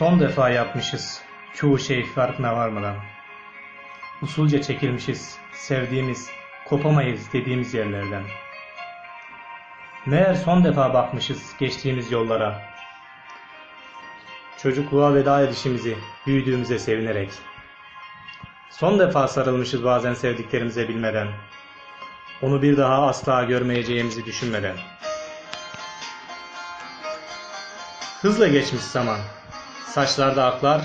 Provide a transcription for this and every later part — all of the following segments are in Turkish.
Son defa yapmışız çoğu şey farkına varmadan. Usulca çekilmişiz sevdiğimiz, kopamayız dediğimiz yerlerden. Meğer son defa bakmışız geçtiğimiz yollara. Çocukluğa veda edişimizi büyüdüğümüze sevinerek. Son defa sarılmışız bazen sevdiklerimize bilmeden. Onu bir daha asla görmeyeceğimizi düşünmeden. Hızla geçmiş zaman. Saçlarda aklar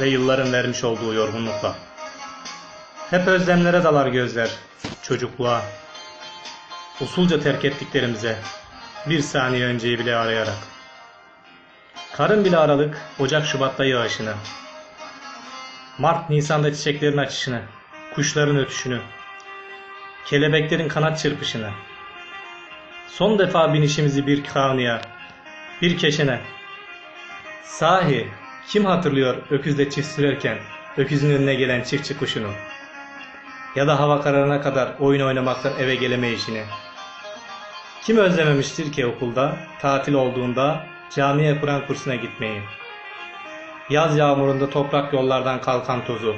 ve yılların vermiş olduğu yorgunlukla. Hep özlemlere dalar gözler, çocukluğa. Usulca terk ettiklerimize, bir saniye önceyi bile arayarak. Karın bile aralık, Ocak Şubat'ta yağışını. Mart Nisan'da çiçeklerin açışını, kuşların ötüşünü, kelebeklerin kanat çırpışını. Son defa binişimizi bir kavniye, bir keşene. Sahi kim hatırlıyor öküzle çift sürerken öküzün önüne gelen çiftçi kuşunu? Ya da hava kararına kadar oyun oynamaktan eve gelemeyişini? Kim özlememiştir ki okulda, tatil olduğunda camiye Kur'an kursuna gitmeyi? Yaz yağmurunda toprak yollardan kalkan tozu,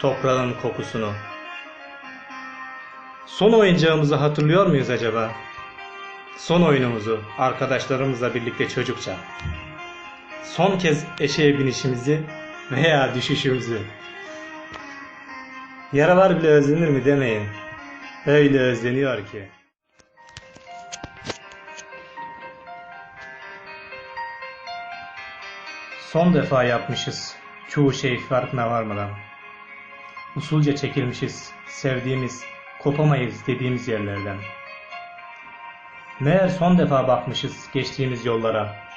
toprağın kokusunu. Son oyuncağımızı hatırlıyor muyuz acaba? Son oyunumuzu arkadaşlarımızla birlikte çocukça. Son kez eşeğe binişimizi veya düşüşümüzü. Yaralar bile özlenir mi demeyin. Öyle özleniyor ki. Son defa yapmışız çoğu şey farkına varmadan. Usulca çekilmişiz sevdiğimiz, kopamayız dediğimiz yerlerden. Meğer son defa bakmışız geçtiğimiz yollara.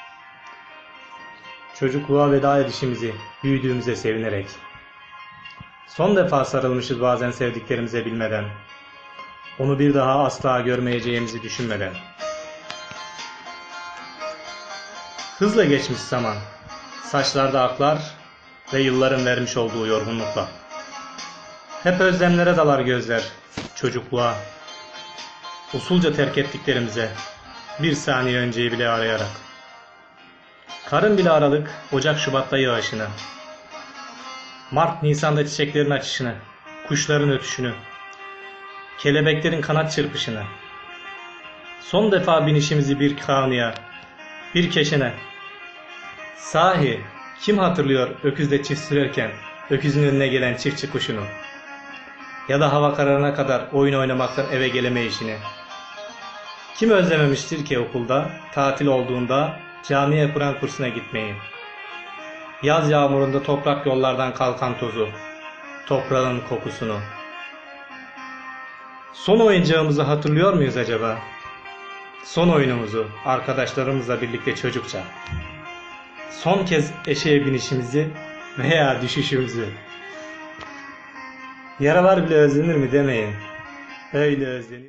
Çocukluğa veda edişimizi büyüdüğümüze sevinerek. Son defa sarılmışız bazen sevdiklerimize bilmeden. Onu bir daha asla görmeyeceğimizi düşünmeden. Hızla geçmiş zaman. Saçlarda aklar ve yılların vermiş olduğu yorgunlukla. Hep özlemlere dalar gözler çocukluğa. Usulca terk ettiklerimize bir saniye önceyi bile arayarak. Karın bile aralık Ocak Şubat'ta yağışını. Mart Nisan'da çiçeklerin açışını, kuşların ötüşünü, kelebeklerin kanat çırpışını. Son defa binişimizi bir kavniye, bir keşene. Sahi kim hatırlıyor öküzle çift sürerken öküzün önüne gelen çiftçi kuşunu? Ya da hava kararına kadar oyun oynamaktan eve gelemeyişini? Kim özlememiştir ki okulda, tatil olduğunda camiye Kur'an kursuna gitmeyi? Yaz yağmurunda toprak yollardan kalkan tozu, toprağın kokusunu. Son oyuncağımızı hatırlıyor muyuz acaba? Son oyunumuzu arkadaşlarımızla birlikte çocukça. Son kez eşeğe binişimizi veya düşüşümüzü. Yaralar bile özlenir mi demeyin. Öyle özleniyor.